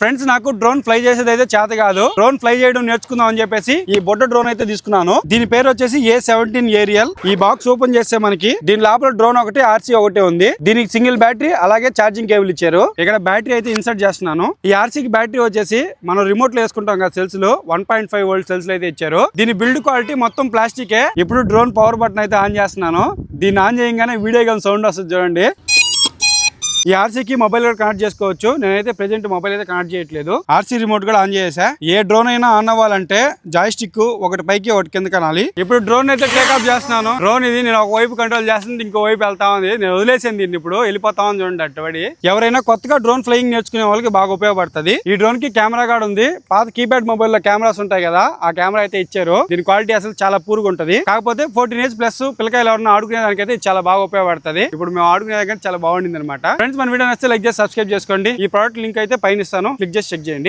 Friends నాకు drone fly చేసేది అయితే చేత కాదు. డ్రోన్ ఫ్లై చేయడం నేర్చుకుందాం అని చెప్పేసి ఈ బొడ్డ డ్రోన్ అయితే తీసుకున్నాను. దీని పేరు వచ్చేసి ఏ సెవెంటీన్ ఏరియల్ ఈ బాక్స్ ఓపెన్ చేస్తే మనకి దీని లోపల డ్రోన్ ఒకటి ఆర్సీ ఒకటే ఉంది. దీనికి సింగిల్ బ్యాటరీ అలాగే ఛార్జింగ్ కేబుల్ ఇచ్చారు. ఇక్కడ బ్యాటరీ అయితే ఇన్సర్ట్ చేస్తున్నాను. ఈ ఆర్సీకి బ్యాటరీ వచ్చేసి మనం రిమోట్లో వేసుకుంటాం కదా సెల్స్లో one point five volt cells అయితే ఇచ్చారు. దీని బిల్డ్ క్వాలిటీ మొత్తం ప్లాస్టికే ఇప్పుడు డ్రోన్ పవర్ బటన్ అయితే ఆన్ చేస్తున్నాను. దీన్ని ఆన్ చేయగానే వీడియో గన్ సౌండ్ వస్తుంది చూడండి. ఈ ఆర్సీకి మొబైల్ కూడా కనెక్ట్ చేసుకోవచ్చు. నేనైతే ప్రెజెంట్ మొబైల్ అయితే కనెక్ట్ చేయట్లేదు. ఆర్సీ రిమోట్ కూడా ఆన్ చేసా ఏ డ్రోన్ అయినా ఆన్ అవ్వాలంటే జాయ్ స్టిక్ ఒకటి పైకి ఒకటి కింద కనాలి. ఇప్పుడు డ్రోన్ అయితే టేక్ చేస్తున్నాను. డ్రోన్ ఇది నేను ఒక వైపు కంట్రోల్ చేస్తుంది ఇంకో వైపు వెళ్తా ఉంది. నేను వదిలేసింది దీన్ని ఇప్పుడు. వెళ్ళిపోతా ఉంది చూడండి అట్టుబడి ఎవరైనా కొత్తగా డ్రోన్ ఫ్లయింగ్ నేర్చుకునే వాళ్ళకి బాగా ఉపయోగపడుతుంది. ఈ డ్రోన్కి కెమెరా కూడా ఉంది. పాత కీప్యాడ్ మొబైల్లో కెమెరాస్ ఉంటాయి కదా ఆ కెమెరా అయితే ఇచ్చారు. దీని క్వాలిటీ అసలు చాలా పూర్గా ఉంటది. కాకపోతే ఫోర్టీన్ ఇయర్స్ ప్లస్ పిల్లకాయలు ఎవరైనా ఆడుకునే దానికైతే చాలా బాగా ఉపయోగపడుతుంది. ఇప్పుడు మేము ఆడుకునే దగ్గర చాలా బాగుండింది అనమాట ఫ్రెండ్స్ మన వీడియో నచ్చితే లైక్ చేసి సబ్స్క్రైబ్ చేసుకోండి. ఈ ప్రోడక్ట్ లింక్ అయితే పైన ఇస్తాను. క్లిక్ చేసి చెక్ చేయండి.